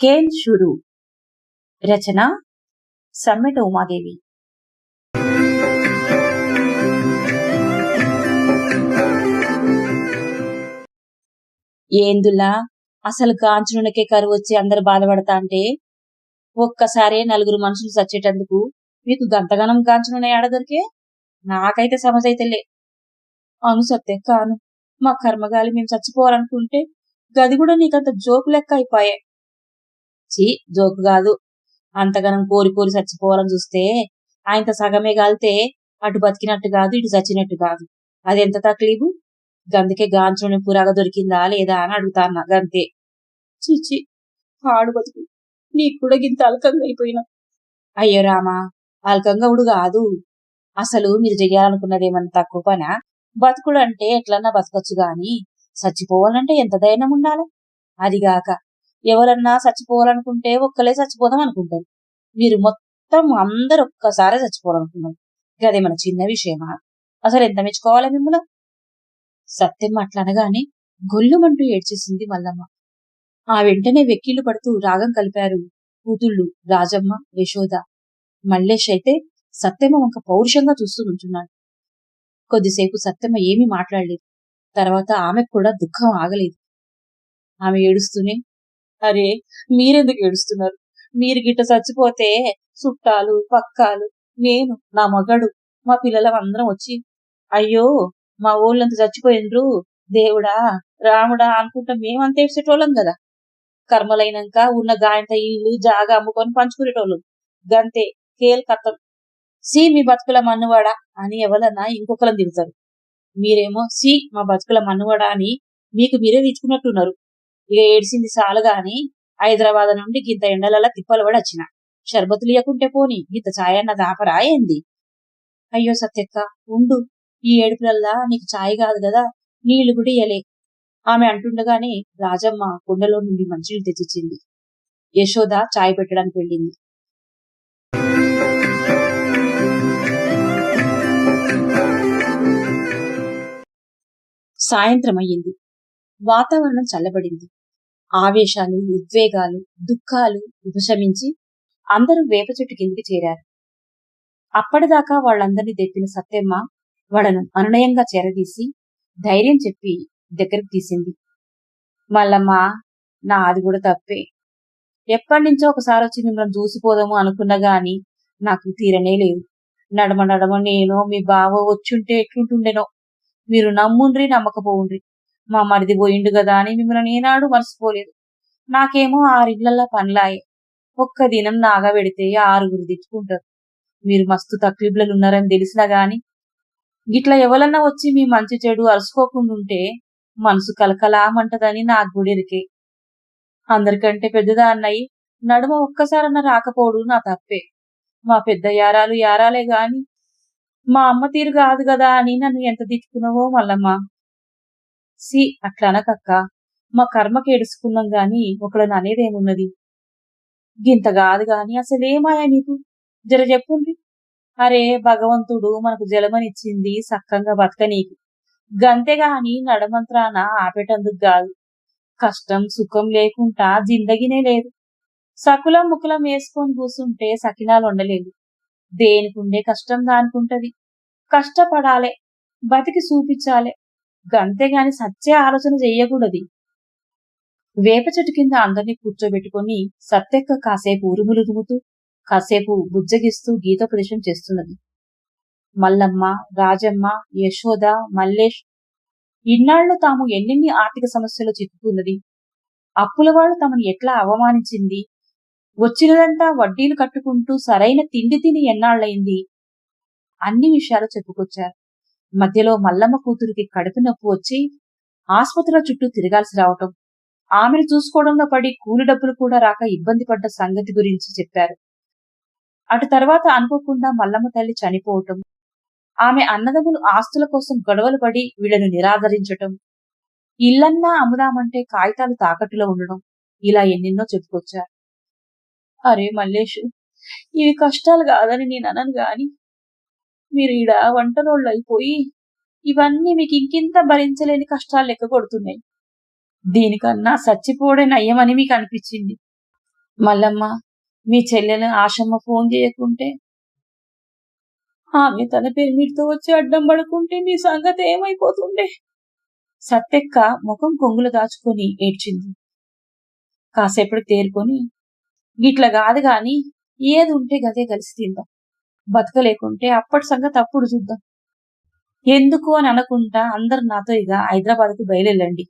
Kane షురు రచన సమ్మెట ఉమాదేవి ఏందులా అసలు కాంచనునికే కరువు వచ్చి అందరు బాధపడతా అంటే ఒక్కసారే నలుగురు మనుషులు చచ్చేటందుకు మీకు గంతగనం కాంచనున్న ఏడ దొరికే నాకైతే సమస్య అయితే లే అను సత్య కాను మా కర్మగాలి మేము చచ్చిపోవాలనుకుంటే గది కూడా నీకంత జోకు లెక్క అయిపోయాయి చీ జోకు కాదు. అంతగనం కోరి కోరి చచ్చిపోవాలని చూస్తే ఆయనతో సగమే గాలితే అటు బతికినట్టు కాదు ఇటు చచ్చినట్టు కాదు. అదెంత తక్లీబు? గందుకే గాంచుని పురాగా దొరికిందా లేదా అని అడుగుతాన్నా గంతే చీచి పాడు బతుకు. నీకు కూడా గింత అల్కంగా అయిపోయినా. అయ్యో రామా అల్కంగా ఉడు కాదు. అసలు మీరు చెయ్యాలనుకున్నది ఏమన్నా తక్కువ పనా? బతుకుడు అంటే ఎట్లన్నా బతకచ్చు గాని చచ్చిపోవాలంటే ఎంత ధైర్యం ఉండాలి? అదిగాక ఎవరన్నా చచ్చిపోవాలనుకుంటే ఒక్కలే చచ్చిపోదాం అనుకుంటారు. మీరు మొత్తం అందరు ఒక్కసారే చచ్చిపోవాలనుకున్నారు గదే మన చిన్న విషయమా? అసలు ఎంత మెచ్చుకోవాలి మిమ్మల్ని? సత్యం అట్లనగానే గొల్లుమంటూ ఏడ్చేసింది మల్లమ్మ. ఆ వెంటనే వెక్కిళ్ళు పడుతూ రాగం కలిపారు కూతుళ్ళు రాజమ్మ యశోద. మల్లేష్ అయితే సత్యమ్మ వంక పౌరుషంగా చూస్తూ ఉంటున్నాడు కొద్దిసేపు సత్యమ్మ ఏమీ మాట్లాడలేదు. తర్వాత ఆమెకు కూడా దుఃఖం ఆగలేదు. ఆమె ఏడుస్తూనే అరే మీరెందుకు ఏడుస్తున్నారు? మీరు గిట్ట చచ్చిపోతే చుట్టాలు పక్కాలు నేను నా మగడు మా పిల్లలం అందరం వచ్చి అయ్యో మా ఊళ్ళంతా చచ్చిపోయిండ్రు దేవుడా రాముడా అనుకుంటా మేమంత ఏడ్చేటోళ్ళం కదా. కర్మలైనాక ఉన్న గాయంత ఇల్లు జాగా అమ్ముకొని పంచుకునేటోళ్ళు. గంతే కేల్ కత్తం సి మీ బతుకుల మన్నువాడా అని ఎవరన్నా ఇంకొకరం తిడతారు. మీరేమో సి మా బతుకుల మన్నువాడా అని మీకు మీరే తెచ్చుకున్నట్టున్నారు ఇక ఏడ్చింది చాలుగా అని హైదరాబాద్ నుండి గింత ఎండలలా తిప్పలు పడి వచ్చిన. షర్బతులియకుంటే పోని గింత ఛాయన్న దాపరా ఏంది? అయ్యో సత్యక్క ఉండు. ఈ ఏడుపులల్లా నీకు ఛాయ్ కాదు కదా నీళ్ళు కూడా ఇయ్యలే. ఆమె అంటుండగానే రాజమ్మ కుండలో నుండి మంచినీళ్ళు తెచ్చిచ్చింది. యశోద చాయ్ పెట్టడానికి వెళ్ళింది. సాయంత్రం అయ్యింది. వాతావరణం చల్లబడింది. ఆవేశాలు ఉద్వేగాలు దుఃఖాలు ఉపశమించి అందరూ వేప చెట్టు కిందికి చేరారు. అప్పటిదాకా వాళ్ళందరినీ దెప్పిన సత్యమ్మ వాళ్ళను అనునయంగా చేరదీసి ధైర్యం చెప్పి దగ్గరకు తీసింది. మల్లమ్మ నాది కూడా తప్పే. ఎప్పటి నుంచో ఒకసారి వచ్చి మిమ్మల్ని దూసిపోదాము అనుకున్నా గాని నాకు తీరనే లేదు. నడమ నడమ నేను మీ బావ వచ్చుంటే ఎట్లుంటుండేనో. మీరు నమ్ముండ్రి నమ్మకపోవుండ్రి. మా మరిది పోయిండు కదా అని మిమ్మల్ని నేనాడు మర్చిపోలేదు. నాకేమో ఆరిళ్ళల్లా పనులాయే. ఒక్క దినం నాగా పెడితే ఆరుగురు తెచ్చుకుంటారు మీరు మస్తు తక్లీఫ్లలో ఉన్నారని తెలిసినా గాని గిట్లా ఎవరన్నా వచ్చి మీ మంచి చెడు అరుసుకోకుండా ఉంటే మనసు కలకలామంటదని నాకు గుడిరికే అందరికంటే పెద్దదా అన్నయ్య నడుమ ఒక్కసారన్నా రాకపోడు నా తప్పే. మా పెద్ద యారాలు యారాలే గాని మా అమ్మ తీరు కాదు కదా అని నన్ను ఎంత తిట్టుకున్నావో మల్లమ్మ. సి అట్లనకక్క మా కర్మకేడుసుకున్నాం గాని ఒకళ్ళని అనేదేమున్నది గింత కాదు గాని అసలేమాయా నీకు? జర చెప్పుండ్రి. అరే భగవంతుడు మనకు జలమనిచ్చింది సక్కంగా బతక నీకు. గంతేగాని నడమంత్రాన ఆపేటందుకు కాదు. కష్టం సుఖం లేకుండా జిందగినే లేదు. సకులం ముకులం వేసుకొని కూసుంటే సకినాలు ఉండలేదు దేనికుండే కష్టం దానికుంటది. కష్టపడాలే. బతికి చూపించాలే. గంతేగాని సత్య ఆలోచన చెయ్యకూడది. వేప చెట్టు కింద అందరినీ కూర్చోబెట్టుకుని సత్యక్క కాసేపు ఉరుములు దుముతూ కాసేపు బుజ్జగిస్తూ గీతోపదేశం చేస్తున్నది. మల్లమ్మ రాజమ్మ యశోద మల్లేష్ ఇన్నాళ్ళు తాము ఎన్నెన్ని ఆర్థిక సమస్యలు చిక్కుకున్నది. అప్పుల వాళ్ళు తమను ఎట్లా అవమానించింది. వచ్చినదంతా వడ్డీలు కట్టుకుంటూ సరైన తిండి తిని ఎన్నాళ్ళయింది అన్ని విషయాలు చెప్పుకొచ్చారు. మధ్యలో మల్లమ్మ కూతురికి కడుపు నొప్పి వచ్చి ఆసుపత్రుల చుట్టూ తిరగాల్సి రావటం. ఆమెను చూసుకోవడంలో పడి కూలి డబ్బులు కూడా రాక ఇబ్బంది పడ్డ సంగతి గురించి చెప్పారు. అటు తర్వాత అనుకోకుండా మల్లమ్మ తల్లి చనిపోవటం. ఆమె అన్నదమ్ములు ఆస్తుల కోసం గొడవలు పడి వీళ్ళను నిరాదరించటం. ఇల్లన్నా అమ్ముదామంటే కాగితాలు తాకట్టులో ఉండడం. ఇలా ఎన్నెన్నో చెప్పుకొచ్చారు. అరే మల్లేషు ఇవి కష్టాలు కాదని నేను అనను గాని మీరు ఈడ వంటనోళ్ళు అయిపోయి ఇవన్నీ మీకు ఇంకింత భరించలేని కష్టాలు లెక్క కొడుతున్నాయి. దీనికన్నా సచ్చిపోడే నయ్యమని మీకు అనిపించింది. మల్లమ్మ మీ చెల్లెలు ఆశమ్మ ఫోన్ చేయకుంటే? ఆమె తన పెరిమిటితో వచ్చి అడ్డం పడుకుంటే నీ సంగతి ఏమైపోతుండే? సత్తెక్క ముఖం కొంగులు దాచుకొని ఏడ్చింది. కాసేపటికి తేరుకొని గిట్ల కాదు గాని ఏది ఉంటే గదే కలిసి తిందాం. బతకలేకుంటే అప్పటి సంగతి అప్పుడు చూద్దాం. ఎందుకు అని అనుకుంటా అందరు నాతో ఇక హైదరాబాద్కు బయలుదేరండి.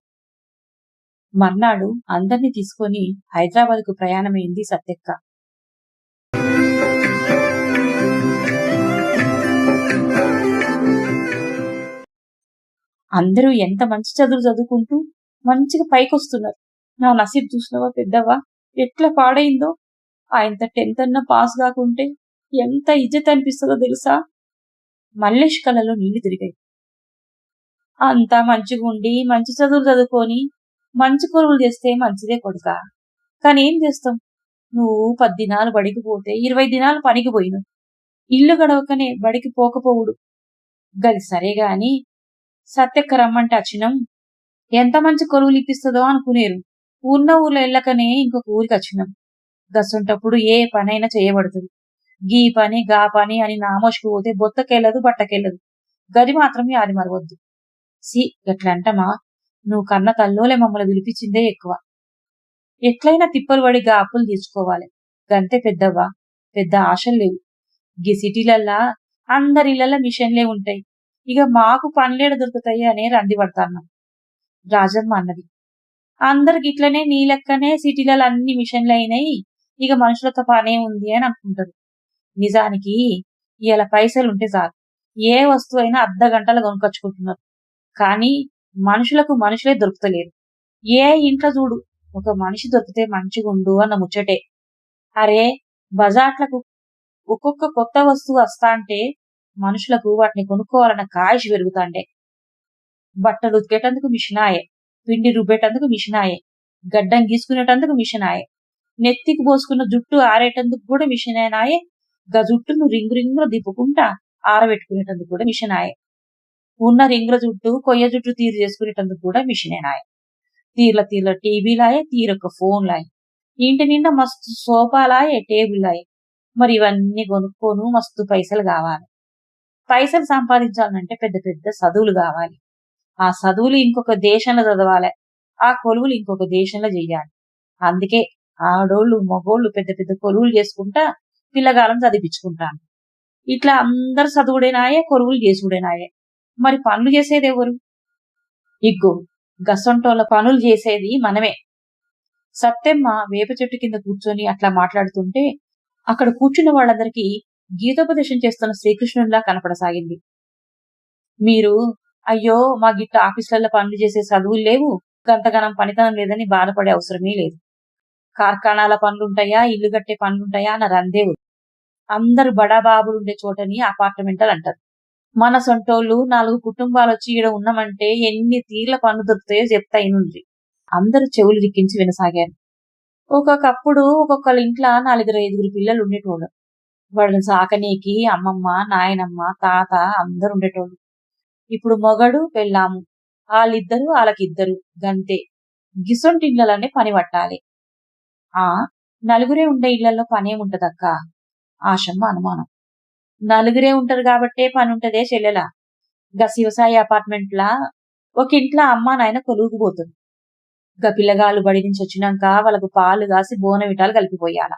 మర్నాడు అందరినీ తీసుకొని హైదరాబాద్కు ప్రయాణమైంది సత్యక్క. అందరూ ఎంత మంచి చదువు చదువుకుంటూ మంచిగా పైకొస్తున్నారు. నా నసీబ్ చూసినవా పెద్దవా ఎట్లా పాడైందో? ఆయనత టెన్త్ అన్న పాస్ కాకుంటే ఎంత ఇజ్జత్ అనిపిస్తుందో తెలుసా? మల్లేష్ కళ్ళలో నీళ్ళు తిరిగాయి. అంతా మంచిగా ఉండి మంచి చదువులు చదువుకొని మంచి కొరువులు చేస్తే మంచిదే కొడుక. కానీ ఏం చేస్తాం? నువ్వు పది దినాలు బడికి పోతే ఇరవై దినాలు పనికి పోయిను. ఇల్లు గడవకనే బడికి పోకపోవుడు. గది సరే గాని సత్యక్క రమ్మంటే అచ్చినం. ఎంత మంచి కొలువులు ఇప్పిస్తుందో అనుకునేరు. ఉన్న ఊర్లో వెళ్ళకనే ఇంకొక ఊరికి వచ్చినాం గసుంటప్పుడు ఏ పనైనా చేయబడుతుంది. గీ పని గా పని అని నామోష్కి పోతే బొత్తకెళ్ళదు బట్టకెళ్ళదు. గది మాత్రమే అది మరవద్దు. సి ఎట్లంటమా నువ్వు కన్న తల్లోలే మమ్మల్ని పిలిపించిందే ఎక్కువ. ఎట్లయినా తిప్పలు పడి గా అప్పులు తీర్చుకోవాలి. గంతే పెద్దవ్వా పెద్ద ఆశలు లేవు. గీ సిటీలల్లా అందరిళ్ళల్లా మిషన్లే ఉంటాయి. ఇక మాకు పనులేడ దొరుకుతాయి అనే రంది పడతాన్నాం. రాజమ్మ అన్నది. అందరికి ఇట్లనే నీ లెక్కనే సిటీలలో అన్ని మిషన్లు అయినాయి ఇక మనుషులతో పనే ఉంది అని అనుకుంటారు. నిజానికి ఇలా పైసలు ఉంటే చాలు. ఏ వస్తువు అయినా అర్ధ గంటలు కొనుకొచ్చుకుంటున్నారు కానీ మనుషులకు మనుషులే దొరుకుతలేరు. ఏ ఇంట్లో చూడు ఒక మనిషి దొరికితే మంచిగుండు అన్న ముచ్చటే. అరే బజాట్లకు ఒక్కొక్క కొత్త వస్తువు వస్తా అంటే మనుషులకు వాటిని కొనుక్కోవాలన్న కాయిష్ పెరుగుతాండే. బట్టలు ఉతికేటందుకు మిషనాయే పిండి రుబ్బేటందుకు మిషనాయే గడ్డం గీసుకునేటందుకు మిషనాయే నెత్తికి పోసుకున్న జుట్టు ఆరేటందుకు కూడా మిషనేనాయే గా జుట్టును రింగు రింగులో దిప్పుకుంటా ఆరబెట్టుకునేటందుకు కూడా మిషన్ ఆయే. ఉన్న రింగుల జుట్టు కొయ్య జుట్టు తీరు చేసుకునేటందుకు కూడా మిషనేనాయే తీర్ల తీర్ల టీవీలాయే తీరొక్క ఫోన్లాయే. ఇంటి నిండా మస్తు సోఫాలాయే టేబుల్లాయే. మరి ఇవన్నీ కొనుక్కోను మస్తు పైసలు కావాలి. పైసలు సంపాదించాలంటే పెద్ద పెద్ద చదువులు కావాలి. ఆ చదువులు ఇంకొక దేశంలో చదవాలి. ఆ కొలువులు ఇంకొక దేశంలో చెయ్యాలి. అందుకే ఆడోళ్ళు మగోళ్ళు పెద్ద పెద్ద కొలువులు చేసుకుంటా పిల్లగాలం చదివించుకుంటాను. ఇట్లా అందరు చదువుడేనాయే కొరువులు చేసుడేనాయే మరి పనులు చేసేది ఎవరు? ఇగ్గో గసంటోళ్ళ పనులు చేసేది మనమే. సత్యమ్మ వేప చెట్టు కింద కూర్చొని అట్లా మాట్లాడుతుంటే అక్కడ కూర్చున్న వాళ్ళందరికీ గీతోపదేశం చేస్తున్న శ్రీకృష్ణుడిలా కనపడసాగింది. మీరు అయ్యో మా గిట్ట ఆఫీసులలో పనులు చేసే చదువులు లేవు గంతగనం పనితనం లేదని బాధపడే అవసరమే లేదు. కార్ఖానాల పనులుంటాయా? ఇల్లు కట్టే పనులుంటాయా? అని రందేవు అందరు బడాబాబులు ఉండే చోటని అపార్ట్మెంటల్ అంటారు. మన సొంటోళ్ళు నాలుగు కుటుంబాలు వచ్చి ఈడ ఉన్నామంటే ఎన్ని తీర్ల పనులు దొరుకుతాయో చెప్తా ఇనుండ్రి. అందరూ చెవులు రిక్కించి వినసాగారు. ఒక్కొక్కప్పుడు ఒక్కొక్కళ్ళ ఇంట్లో నాలుగురు ఐదుగురు పిల్లలు ఉండేటోళ్ళు. వాళ్ళని సాకనీకి అమ్మమ్మ నాయనమ్మ తాత అందరు ఉండేటోళ్ళు. ఇప్పుడు మొగడు పెళ్ళాము. వాళ్ళిద్దరు వాళ్ళకిద్దరు గంతే. గిసొంటి ఇళ్ళలోనే పని పట్టాలి. ఆ నలుగురే ఉండే ఇళ్ళలో పనేముంటదక్కా ఆశమ్మ అనుమానం. నలుగురే ఉంటారు కాబట్టే పని ఉంటదే చెల్లెలా. గా శివసాయి అపార్ట్మెంట్లా ఒక ఇంట్లో అమ్మ నాయన కొలువుకు పోతుంది గా పిల్లగాళ్ళు బడి నుంచి వచ్చినాక వాళ్ళకు పాలు కాసి బోన విటాలు కలిపిపోయాల.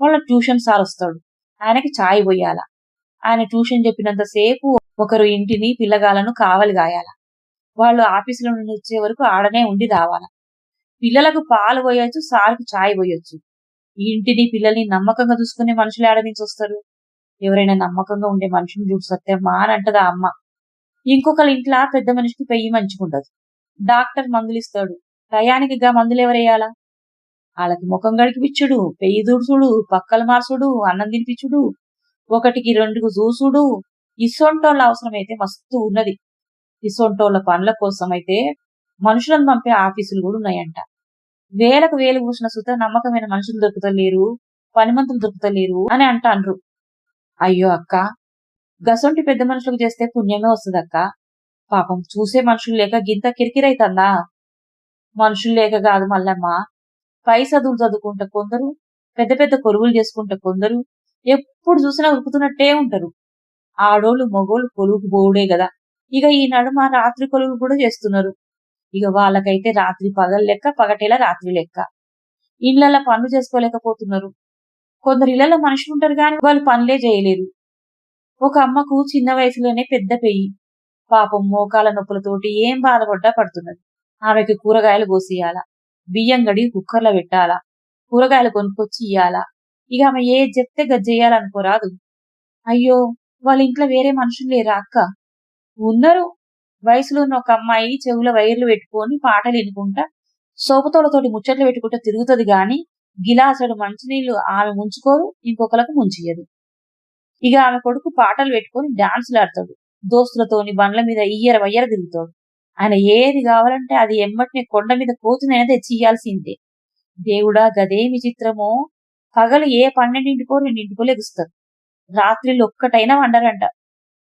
వాళ్ళ ట్యూషన్ సార్ వస్తాడు. ఆయనకి చాయ్ పోయాల. ఆయన ట్యూషన్ చెప్పినంత సేపు ఒకరు ఇంటిని పిల్లగాలను కావలి గాయాల. వాళ్ళు ఆఫీసులో నుండి వచ్చే వరకు ఆడనే ఉండి రావాల. పిల్లలకు పాలు పోయొచ్చు సార్కు చాయ్ పోయొచ్చు. ఈ ఇంటిని పిల్లల్ని నమ్మకంగా చూసుకునే మనుషులు ఆడ నుంచి వస్తారు? ఎవరైనా నమ్మకంగా ఉండే మనుషుని చూసి మా అని అంటదా అమ్మ. ఇంకొకరి ఇంట్లో పెద్ద మనిషికి పెయ్యి మంచిగుండదు. డాక్టర్ మందులు ఇస్తాడు టయానికి గా మందులు ఎవరేయాలా వాళ్ళకి ముఖం గడికిపిచ్చుడు పెయ్యి దూడుచుడు పక్కలు మార్చుడు అన్నం తినిపించుడు ఒకటికి రెండుకు చూసుడు. ఇసొంటోళ్ళ అవసరమైతే మస్తు ఉన్నది. ఇసొంటోళ్ళ పనుల కోసం అయితే మనుషులను పంపే ఆఫీసులు కూడా ఉన్నాయంట. వేలకు వేలు పూసిన సుత నమ్మకమైన మనుషులు దొరుకుతలేరు పనిమంతులు దొరుకుతలేరు అని అంటాండ్రు. అయ్యో అక్క గసొంటి పెద్ద మనుషులకు చేస్తే పుణ్యమే వస్తుందక్క. పాపం చూసే మనుషులు లేక గింత కిరికిరైతందా? మనుషులు లేక కాదు మల్లమ్మ. పై చదువులు చదువుకుంట కొందరు పెద్ద పెద్ద కొలువులు చేసుకుంట కొందరు ఎప్పుడు చూసినా ఉరుకుతున్నట్టే ఉంటారు. ఆడోళ్ళు మగోళ్ళు కొలువుకు పోవుడే కదా ఇక ఈ నడుమ రాత్రి కొలువులు కూడా చేస్తున్నారు. ఇక వాళ్ళకైతే రాత్రి పగలు లెక్క పగటేలా రాత్రి లెక్క. ఇళ్ళలో పనులు చేసుకోలేకపోతున్నారు. కొందరు ఇళ్ళలో మనుషులు ఉంటారు కానీ వాళ్ళు పనులే చేయలేరు. ఒక అమ్మకు చిన్న వయసులోనే పెద్ద పెయ్యి పాపం మోకాల నొప్పులతోటి ఏం బాధపడ్డా పడుతున్నది. ఆమెకి కూరగాయలు కోసేయాలా. బియ్యం గడి కుక్కర్లో పెట్టాలా. కూరగాయలు కొనుక్కొచ్చి ఇయ్యాలా. ఇక ఆమె ఏ చెప్తే గజ్జేయాలనుకోరాదు అయ్యో వాళ్ళ ఇంట్లో వేరే మనుషులు లేరా అక్క? ఉన్నారు. వయసులో ఉన్న ఒక అమ్మాయి చెవుల వైర్లు పెట్టుకొని పాటలు వినుకుంటా సోపుతోలతోటి ముచ్చట్లు పెట్టుకుంటా తిరుగుతుంది గాని గిలాసడు మంచినీళ్ళు ఆమె ముంచుకోరు ఇంకొకలకు ముంచియదు ఇక ఆమె కొడుకు పాటలు పెట్టుకొని డాన్సులు ఆడతాడు. దోస్తులతోని బండ్ల మీద ఇయ్యర వయ్యర తిరుగుతాడు. ఆయన ఏది కావాలంటే అది ఎమ్మటినే కొండ మీద కోతునైనా తెచ్చి ఇయ్యాల్సిందే దేవుడా గదేమి చిత్రమో పగలు ఏ పన్నెండింటికో రెండింటికో లెగుస్తారు. రాత్రిళ్ళు ఒక్కటైనా వండరంట.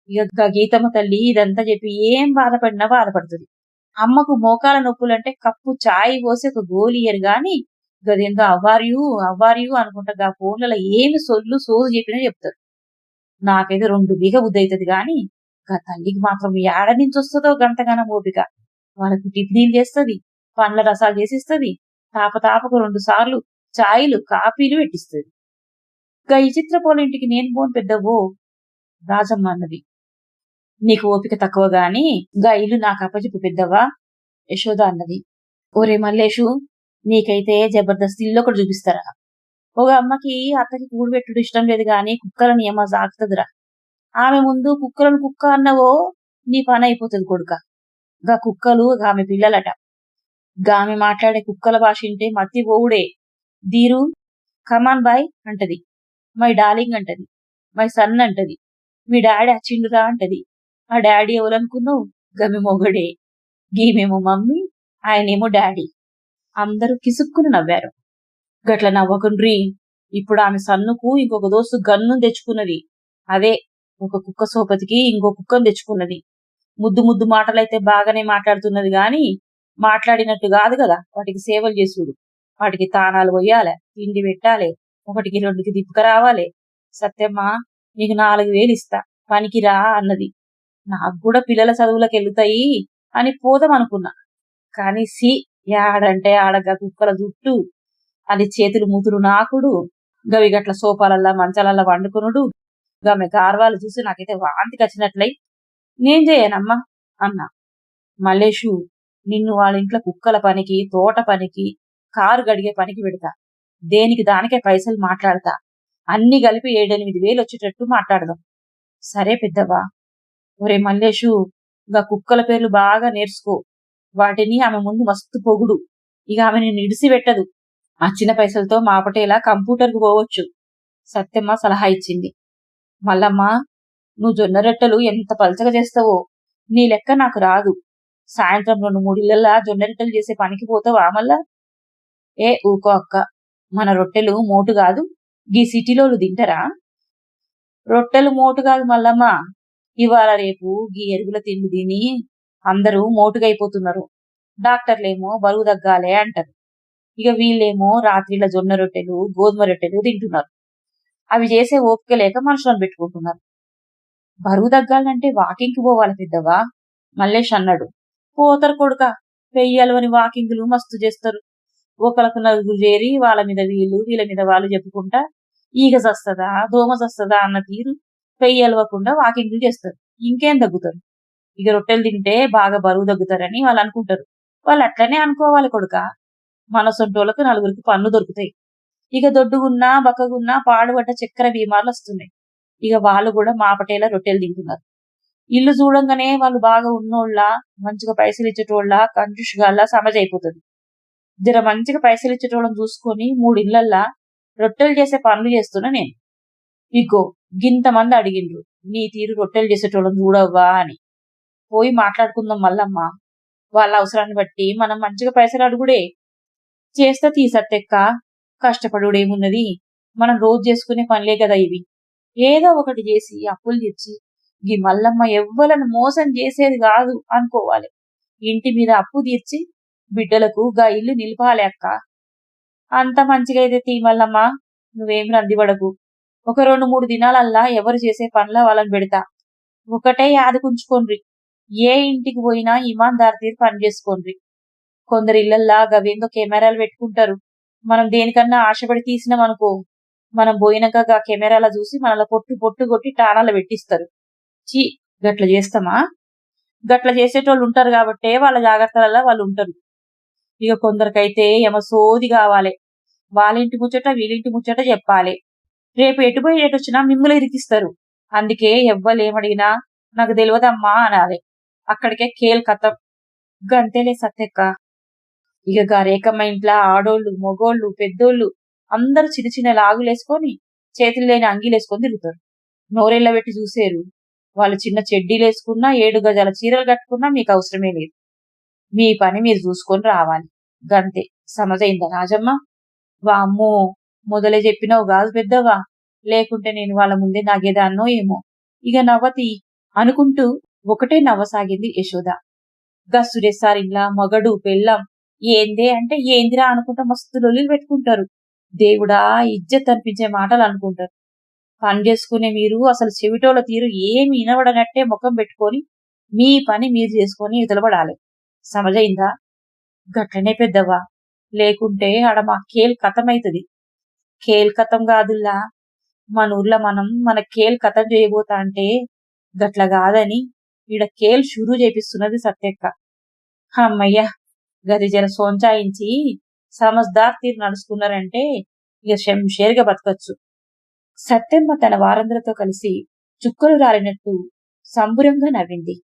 ఇక గీతమ్మ తల్లి ఇదంతా చెప్పి ఏం బాధపడినా బాధపడుతుంది. అమ్మకు మోకాల నొప్పులంటే కప్పు చాయ్ పోసి ఒక గోలియరు గాని గదేందో అవ్వారియు అవ్వారియు అనుకుంటా ఆ ఫోన్లలో ఏమి సొల్లు సోదు చెప్పినా చెప్తారు. నాకైతే రెండు బిగ బుద్ధి అవుతుంది కానీ గా తల్లికి మాత్రం ఏడ నుంచి వస్తుందో గంతగానం ఓపిక. వాళ్ళకు టిఫినీలు చేస్తుంది పండ్ల రసాలు చేసిస్తుంది తాపతాపకు రెండు సార్లు చాయ్లు కాఫీలు పెట్టిస్తుంది. ఇక ఈ చిత్రపోలింటికి నేను పోను పెద్దవో రాజమ్మ అన్నది. నీకు ఓపిక తక్కువ గాని గా ఇల్లు నాకు అప్పచెప్పు పెద్దవా యశోద అన్నది. ఓరే మల్లేషు నీకైతే జబర్దస్త్ ఇల్లు ఒకటి చూపిస్తారా? ఒక అమ్మకి అత్తకి కూడబెట్టుడు ఇష్టం లేదు గాని కుక్కలని ఏమో సాగుతుందిరా ఆమె ముందు కుక్కలను కుక్క అన్నవో నీ పని అయిపోతుంది కొడుక. గా కుక్కలు ఆమె పిల్లలట. గామె మాట్లాడే కుక్కల భాష ఇంటే మత్తి పోవుడే. దీరు కమాన్ బాయ్ అంటది. మై డార్లింగ్ అంటది. మై సన్ అంటది. మీ డాడీ అచ్చిండురా అంటది. ఆ డాడీ ఎవరనుకున్నావు? గమి మొగడే. గీమేమో మమ్మీ ఆయనేమో డాడీ. అందరూ కిసుక్కుని నవ్వారు. గట్ల నవ్వకుండ్రి ఇప్పుడు ఆమె సన్నుకు ఇంకొక దోస్తు గన్ను తెచ్చుకున్నది. అదే ఒక కుక్క సోపతికి ఇంకో కుక్కను తెచ్చుకున్నది. ముద్దు ముద్దు మాటలైతే బాగానే మాట్లాడుతున్నది గాని మాట్లాడినట్టు కాదు కదా వాటికి సేవలు చేసుడు. వాటికి తానాలు పోయాలి తిండి పెట్టాలి ఒకటికి రెండుకి దిప్పుక రావాలి. సత్యమ్మ నీకు నాలుగు వేలు ఇస్తా పనికిరా అన్నది. నాకు కూడా పిల్లల చదువులకు వెళ్తాయి అని పోదాం అనుకున్నా. కానీ సి యాడంటే ఆడగా కుక్కల జుట్టు అది చేతులు మూతులు నాకుడు గవి గట్ల సోఫాలల్లా మంచాలల్లా వండుకునుడు గమె గార్వాలు చూసి నాకైతే వాంతికి వచ్చినట్లయి నేను చేయనమ్మా అన్నా. మల్లేషు నిన్ను వాళ్ళ ఇంట్లో కుక్కల పనికి తోట పనికి కారు గడిగే పనికి పెడతా. దేనికి దానికే పైసలు మాట్లాడతా. అన్ని కలిపి ఏడెనిమిది వేలు వచ్చేటట్టు మాట్లాడదాం. సరే పెద్దవా ఒరే మల్లేషు ఇంకా కుక్కల పేర్లు బాగా నేర్చుకో. వాటిని ఆమె ముందు మస్తు పొగుడు. ఇక ఆమె నిన్ను ఇడిసి పెట్టదు చిన్న పైసలతో మాపటేలా కంప్యూటర్కు పోవచ్చు. సత్యమ్మ సలహా ఇచ్చింది. మల్లమ్మ నువ్వు జొన్న రొట్టెలు ఎంత పలచగా చేస్తావో నీ లెక్క నాకు రాదు. సాయంత్రం రెండు మూడిళ్ళల్లా జొన్న రొట్టెలు చేసే పనికి పోతావా మళ్ళా ఏ ఊకో అక్క మన రొట్టెలు మోటు కాదు గీ సిటీలోలు తింటరా? రొట్టెలు మోటు కాదు మల్లమ్మ. ఇవాళ రేపు గీ ఎరుగుల తిండి తిని అందరూ మోటుగైపోతున్నారు. డాక్టర్లేమో బరువు తగ్గాలే అంటారు. ఇక వీళ్ళేమో రాత్రిల జొన్న రొట్టెలు గోధుమ రొట్టెలు తింటున్నారు. అవి చేసే ఓపిక లేక మనుషులను పెట్టుకుంటున్నారు. బరువు తగ్గాలంటే వాకింగ్కి పోవాలి పెద్దవా మల్లేష్ అన్నాడు. పోతారు కొడుక. పెయ్యాలని వాకింగ్లు మస్తు చేస్తారు. ఒకరికి నలుగురు చేరి వాళ్ళ మీద వీళ్ళు వీళ్ళ మీద వాళ్ళు చెప్పుకుంటా ఈగ చస్తదా దోమ చస్తదా అన్న తీరు పెయ్యలవకుండా వాకింగ్లు చేస్తారు. ఇంకేం తగ్గుతారు? ఇక రొట్టెలు తింటే బాగా బరువు తగ్గుతారని వాళ్ళు అనుకుంటారు. వాళ్ళు అట్లనే అనుకోవాలి కొడుక. మనసొంటోళ్ళకు నలుగురికి పన్ను దొరుకుతాయి. ఇక దొడ్డుగున్నా బక్కగున్నా పాడుబడ్డ చక్కెర బీమార్లు వస్తున్నాయి. ఇక వాళ్ళు కూడా మాపటేలా రొట్టెలు తింటున్నారు. ఇల్లు చూడంగానే వాళ్ళు బాగా ఉన్నోళ్ళ మంచిగా పైసలు ఇచ్చేటోళ్ళ కంజుషుగాళ్ళ సమజ్ అయిపోతుంది. జర మంచిగా పైసలు ఇచ్చేటోళ్ళని చూసుకొని మూడు ఇళ్ళల్లా రొట్టెలు చేసే పనులు చేస్తున్నా నేను. ఇగో గింతమంది అడిగిండ్రు నీ తీరు రొట్టెలు చేసేటోళ్ళని చూడవ్వా? అని. పోయి మాట్లాడుకుందాం మల్లమ్మ వాళ్ళ అవసరాన్ని బట్టి మనం మంచిగా పైసలు అడుగుడే. చేస్తా తీసత్తెక్క కష్టపడుడేమున్నది? మనం రోజు చేసుకునే పనిలే కదా ఇవి. ఏదో ఒకటి చేసి అప్పులు తెచ్చి ఈ మల్లమ్మ ఎవ్వలను మోసం చేసేది కాదు అనుకోవాలి. ఇంటి మీద అప్పు తీర్చి బిడ్డలకు గా ఇల్లు నిలపాలి అక్క. అంత మంచిగా అయితే తీ మల్లమ్మ నువ్వేం రందిపడకు ఒక రెండు మూడు దినాలల్లా ఎవరు చేసే పనుల వాళ్ళని పెడతా. ఒకటే యాదకుంచుకోండ్రి ఏ ఇంటికి పోయినా ఇమాన్దార్ తీరు పని చేసుకోండ్రి. కొందరు ఇళ్ళల్లా గవేందో కెమెరాలు పెట్టుకుంటారు. మనం దేనికన్నా ఆశపడి తీసినాం అనుకో మనం పోయినాక గా కెమెరాల చూసి మనల పొట్టు పొట్టు కొట్టి టాణాలు పెట్టిస్తారు. చీ గట్ల చేస్తామా? గట్ల చేసేటోళ్ళు ఉంటారు కాబట్టే వాళ్ళ జాగ్రత్తలలో వాళ్ళు ఉంటారు. ఇక కొందరికైతే ఏమో సోది కావాలి వాళ్ళింటి ముచ్చట వీళ్ళింటి ముచ్చట చెప్పాలి. రేపు ఎటు ఎటు వచ్చినా మిమ్మల్ని ఇరికిస్తారు. అందుకే ఎవ్వలేమడిగినా నాకు తెలియదమ్మా అనాలి. అక్కడికే కేల్ కథం గంతేలే సత్యక్క. ఇక గారేకమ్మ ఇంట్లో ఆడోళ్ళు మగోళ్ళు పెద్దోళ్ళు అందరూ చిన్న చిన్న లాగులేసుకొని చేతులు లేని అంగీలేసుకొని తిరుగుతారు. నోరెళ్ళ పెట్టి చూసేరు. వాళ్ళు చిన్న చెడ్డీలు వేసుకున్నా ఏడు గజాల చీరలు కట్టుకున్నా మీకు అవసరమే లేదు. మీ పని మీరు చూసుకొని రావాలి. గంతే. సమజైందా రాజమ్మ? వామ్మో మొదలే చెప్పినావు కాదు పెద్దవా? లేకుంటే నేను వాళ్ళ ముందే నాగేదాన్నో ఏమో. ఇక నవ్వతి అనుకుంటూ ఒకటే నవ్వసాగింది యశోద. గా సురేష్ సార్ ఇంట్లో మగడు పెళ్ళం ఏందే అంటే ఏందిరా అనుకుంటా మస్తు లొల్లిలు పెట్టుకుంటారు. దేవుడా ఇజ్జత్ అనిపించే మాటలు అనుకుంటారు. పని చేసుకునే మీరు అసలు చెవిటోళ్ళ తీరు ఏమి వినబడనట్టే ముఖం పెట్టుకొని మీ పని మీరు చేసుకొని ఇతలబడాలి సమజైందా? గట్లనే పెద్దవా లేకుంటే ఆడ మా కేల్ కథమైతుంది. కేల్ కథం కాదుల్లా. మన ఊర్లో మనం మన కేల్ కథం చేయబోతా అంటే గట్ల కాదని ఈడ కేల్ షురూ చేపిస్తున్నది సత్యక్క. అమ్మయ్య గది జర సోంచాయించి సమజ్దార్ తీరు నడుచుకున్నారంటే ఇక శంషేరుగా బతకచ్చు. సత్యమ్మ తన వారందరితో కలిసి చుక్కలు రాలినట్టు సంబురంగా నవ్వింది.